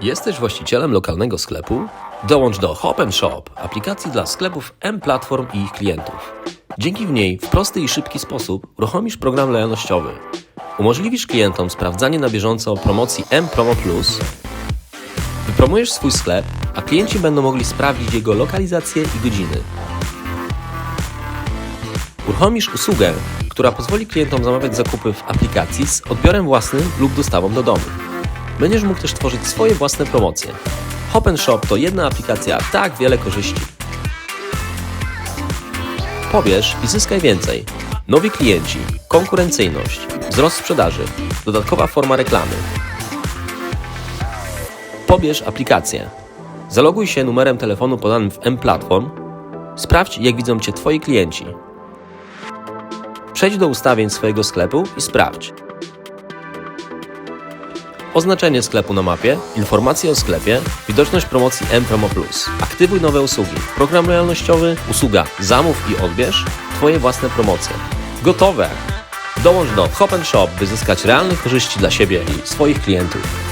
Jesteś właścicielem lokalnego sklepu? Dołącz do Hop Shop, aplikacji dla sklepów M-Platform i ich klientów. Dzięki w niej w prosty i szybki sposób uruchomisz program lojalnościowy. Umożliwisz klientom sprawdzanie na bieżąco promocji M-Promo Plus. Wypromujesz swój sklep, a klienci będą mogli sprawdzić jego lokalizację i godziny. Uruchomisz usługę, która pozwoli klientom zamawiać zakupy w aplikacji z odbiorem własnym lub dostawą do domu. Będziesz mógł też tworzyć swoje własne promocje. Hop Shop to jedna aplikacja, tak wiele korzyści. Pobierz i zyskaj więcej. Nowi klienci, konkurencyjność, wzrost sprzedaży, dodatkowa forma reklamy. Pobierz aplikację. Zaloguj się numerem telefonu podanym w M-Platform. Sprawdź, jak widzą Cię Twoi klienci. Przejdź do ustawień swojego sklepu i sprawdź. Oznaczenie sklepu na mapie, informacje o sklepie, widoczność promocji M-Promo Plus. Aktywuj nowe usługi, program lojalnościowy, usługa zamów i odbierz, Twoje własne promocje. Gotowe! Dołącz do Hop Shop, by zyskać realne korzyści dla siebie i swoich klientów.